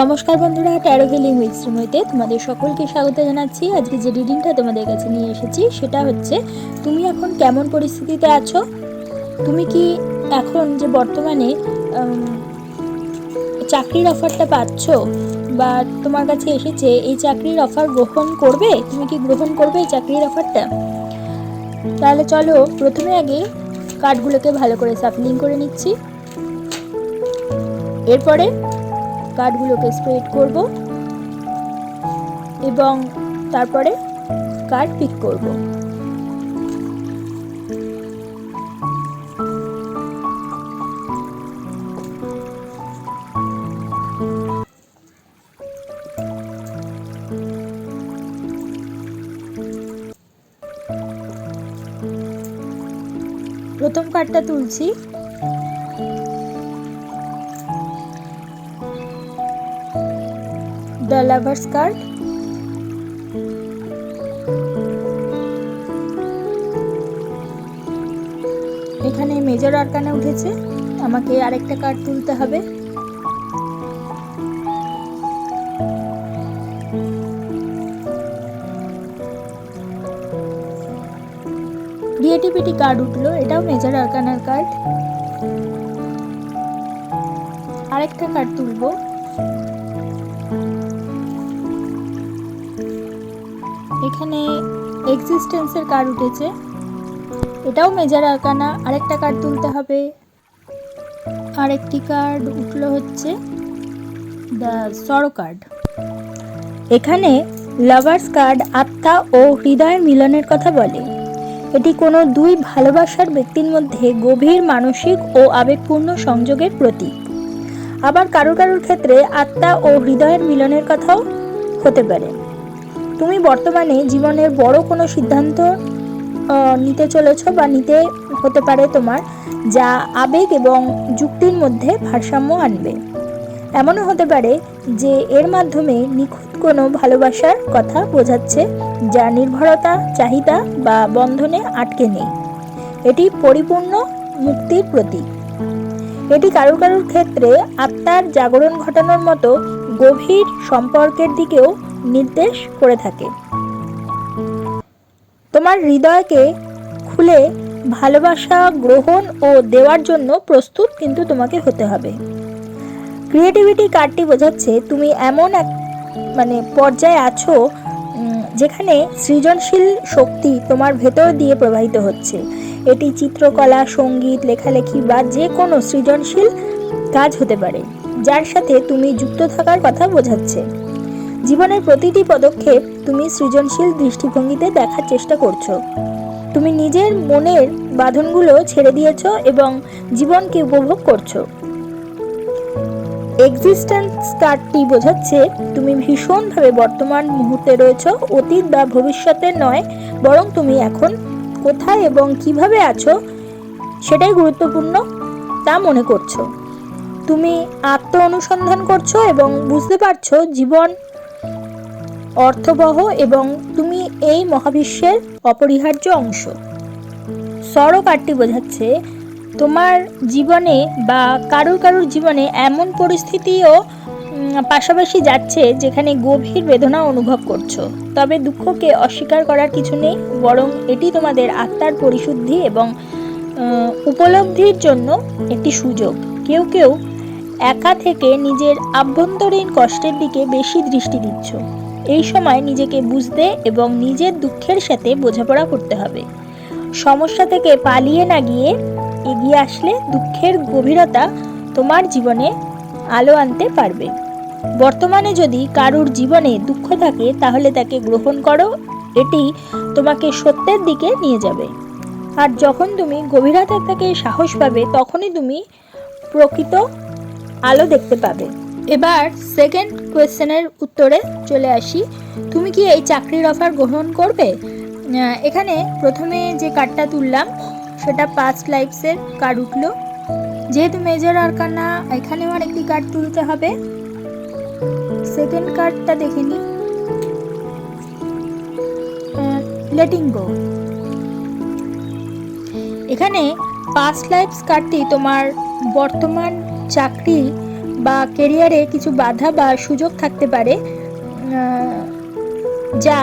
নমস্কার বন্ধুরা taro healing উইথশ্রীময়তে তোমাদের সকলকে স্বাগত জানাচ্ছি। আজকে যে রিডিংটা তোমাদের কাছে নিয়ে এসেছি, সেটা হচ্ছে, তুমি এখন কেমন পরিস্থিতিতে আছো? তুমি কি এখন যে বর্তমানে চাকরির অফারটা পাচ্ছ বা তোমার কাছে এসেছে, এই চাকরির অফার গ্রহণ করবে? তুমি কি গ্রহণ করবে এই চাকরির অফারটা তাহলে চলো, প্রথমে আগে কার্ডগুলোকে ভালো করে সাফলিং করে নিচ্ছি। এরপরে কার্ডগুলোকে স্প্রেড করব এবং তারপরে কার্ড পিক করব। প্রথম কার্ডটা তুলছি। দ্য লাভার্স কার্ড এখানে মেজর আরকানে উঠেছে। আমাকে আরেকটা কার্ড তুলতে হবে। ক্রিয়েটিভিটি কার্ড উঠল। এটাও মেজর আরকানার কার্ড আরেকটা কার্ড তুলবো। এখানে এক্সিস্টেন্সের কার্ড উঠেছে। এটাও মেজার আরকানা আরেকটা কার্ড তুলতে হবে। আরেকটি কার্ড উঠল হচ্ছে দ্য সরো কার্ড এখানে লাভার্স কার্ড আত্মা ও হৃদয়ের মিলনের কথা বলে। এটি কোনো দুই ভালোবাসার ব্যক্তির মধ্যে গভীর মানসিক ও আবেগপূর্ণ সংযোগের প্রতীক। আবার কারোর কারোর ক্ষেত্রে আত্মা ও হৃদয়ের মিলনের কথাও হতে পারে। তুমি বর্তমানে জীবনের বড় কোনো সিদ্ধান্ত নিতে চলেছ বা নিতে হতে পারে তোমার, যা আবেগ এবং যুক্তির মধ্যে ভারসাম্য আনবে। এমনও হতে পারে যে এর মাধ্যমে নিখুঁত কোনো ভালোবাসার কথা বোঝাচ্ছে, যা নির্ভরতা, চাহিদা বা বন্ধনে আটকে নেই। এটি পরিপূর্ণ মুক্তির প্রতীক। এটি কারোর কারোর ক্ষেত্রে আত্মার জাগরণ ঘটানোর মতো গভীর সম্পর্কের দিকেও নির্দেশ করে থাকে। তোমার হৃদয়কে খুলে ভালোবাসা গ্রহণ ও দেওয়ার জন্য প্রস্তুত কিন্তু তোমাকে হতে হবে। ক্রিয়েটিভিটি কার্ডটি বোঝাচ্ছে তুমি এমন এক মানে পর্যায়ে আছো যেখানে সৃজনশীল শক্তি তোমার ভেতর দিয়ে প্রবাহিত হচ্ছে। এটি চিত্রকলা, সংগীত, লেখালেখি বা যে কোনো সৃজনশীল কাজ হতে পারে, যার সাথে তুমি যুক্ত থাকার কথা বোঝাচ্ছে। জীবনের প্রতিটি পদক্ষেপ তুমি সৃজনশীল দৃষ্টিভঙ্গিতে দেখার চেষ্টা করছ। তুমি নিজের মনের বাঁধনগুলো ছেড়ে দিয়েছ এবং জীবনকে উপভোগ করছ। এক্সিস্টেন্স কার্ডটি বোঝাচ্ছে তুমি ভীষণভাবে বর্তমান মুহূর্তে রয়েছো, অতীত বা ভবিষ্যতের নয়, বরং তুমি এখন কোথায় এবং কীভাবে আছো সেটাই গুরুত্বপূর্ণ তা মনে করছ। তুমি আত্ম অনুসন্ধান করছ এবং বুঝতে পারছ জীবন অর্থবহ এবং তুমি এই মহাবিশ্বের অপরিহার্য অংশ। সরো কার্ডটি বোঝাচ্ছে, তোমার জীবনে বা কারোর কারোর জীবনে এমন পরিস্থিতিও পাশাপাশি যাচ্ছে যেখানে গভীর বেদনা অনুভব করছ। তবে দুঃখকে অস্বীকার করার কিছু নেই, বরং এটি তোমাদের আত্মার পরিশুদ্ধি এবং উপলব্ধির জন্য একটি সুযোগ। কেউ কেউ একা থেকে নিজের আভ্যন্তরীণ কষ্টের দিকে বেশি দৃষ্টি দিচ্ছ। এই সময় নিজেকে বুঝতে এবং নিজের দুঃখের সাথে বোঝাপড়া করতে হবে। সমস্যা থেকে পালিয়ে না গিয়ে এগিয়ে আসলে দুঃখের গভীরতা তোমার জীবনে আলো আনতে পারবে। বর্তমানে যদি কারুর জীবনে দুঃখ থাকে, তাহলে তাকে গ্রহণ করো। এটি তোমাকে সত্যের দিকে নিয়ে যাবে। আর যখন তুমি গভীরতা থেকে সাহস পাবে, তখনই তুমি প্রকৃত আলো দেখতে পাবে। এবার সেকেন্ড কোয়েশ্চেনের উত্তরে চলে আসি। তুমি কি এই চাকরির অফার গ্রহণ করবে? এখানে প্রথমে যে কার্ডটা তুললাম, সেটা পাস্ট লাইফসের কার্ড উঠল। যেহেতু মেজর আরকানা এখানেও আরেকটি কার্ড তুলতে হবে। সেকেন্ড কার্ডটা দেখে নিই। লেটিং গো এখানে পাস্ট লাইফস কার্ডটি তোমার বর্তমান চাকরি বা কেরিয়ারে কিছু বাধা বা সুযোগ থাকতে পারে যা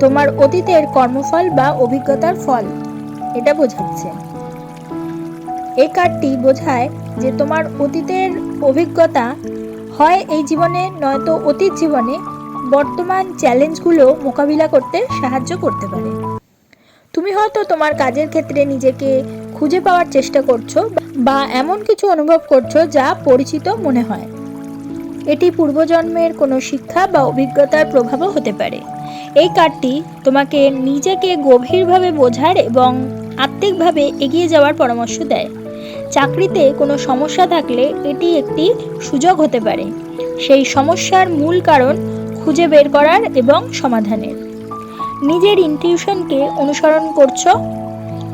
তোমার অতীতের কর্মফল বা অভিজ্ঞতার ফল। এটা বোঝাচ্ছে। এই কার্ডটি বোঝায় যে তোমার অতীতের অভিজ্ঞতা হয় এই জীবনে, নয়তো অতীত জীবনে বর্তমান চ্যালেঞ্জগুলো মোকাবিলা করতে সাহায্য করতে পারে। তুমি হয়তো তোমার কাজের ক্ষেত্রে নিজেকে খুঁজে পাওয়ার চেষ্টা করছ বা এমন কিছু অনুভব করছ যা পরিচিত মনে হয়। এটি পূর্বজন্মের কোনো শিক্ষা বা অভিজ্ঞতার প্রভাবও হতে পারে। এই কার্ডটি তোমাকে নিজেকে গভীরভাবে বোঝার এবং আত্মিকভাবে এগিয়ে যাওয়ার পরামর্শ দেয়। চাকরিতে কোনো সমস্যা থাকলে এটি একটি সুযোগ হতে পারে। সেই সমস্যার মূল কারণ খুঁজে বের করার এবং সমাধানের। নিজের ইনটিউশনকে অনুসরণ করছ।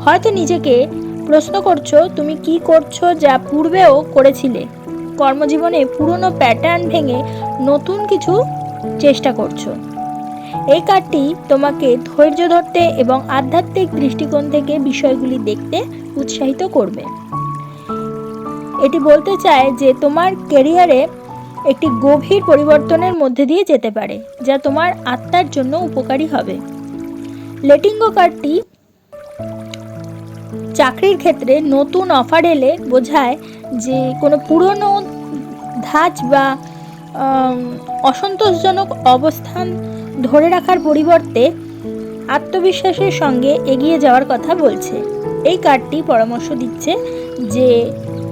হয়তো নিজেকে প্রশ্ন করছ, তুমি কি করছ যা পূর্বেও করেছিলে? কর্মজীবনে পুরনো প্যাটার্ন ভেঙে নতুন কিছু চেষ্টা করছ। এই কার্ডটি তোমাকে ধৈর্য ধরতে এবং আধ্যাত্মিক দৃষ্টিকোণ থেকে বিষয়গুলি দেখতে উৎসাহিত করবে। এটি বলতে চায় যে তোমার কেরিয়ারে একটি গভীর পরিবর্তনের মধ্যে দিয়ে যেতে পারে, যা তোমার আত্মার জন্য উপকারী হবে। লেটিঙ্গো কার্ডটি চাকরির ক্ষেত্রে নতুন অফার এলে বোঝায় যে কোনো পুরনো ধাঁচ বা অসন্তোষজনক অবস্থান ধরে রাখার পরিবর্তে আত্মবিশ্বাসের সঙ্গে এগিয়ে যাওয়ার কথা বলছে। এই কার্ডটি পরামর্শ দিচ্ছে যে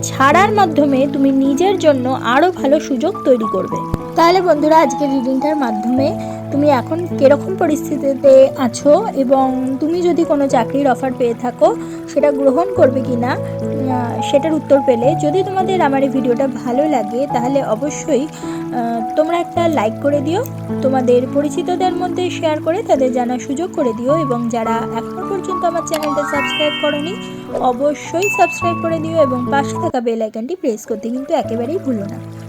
ছাড়ার মাধ্যমে তুমি নিজের জন্য আরও ভালো সুযোগ তৈরি করবে। তাহলে বন্ধুরা, আজকের রিডিংটার মাধ্যমে তুমি এখন কীরকম পরিস্থিতিতে আছো এবং তুমি যদি কোনো চাকরির অফার পেয়ে থাকো, সেটা গ্রহণ করবে কি না সেটার উত্তর পেলে যদি তোমাদের আমার এই ভিডিওটা ভালো লাগে, তাহলে অবশ্যই তোমরা একটা লাইক করে দিও, তোমাদের পরিচিতদের মধ্যে শেয়ার করে তাদের জানার সুযোগ করে দিও এবং যারা এখনও পর্যন্ত আমার চ্যানেলটা সাবস্ক্রাইব করনি, অবশ্যই সাবস্ক্রাইব করে দিও এবং পাশে থাকা বেল আইকনটি প্রেস করতে কিন্তু একেবারেই ভুলো না।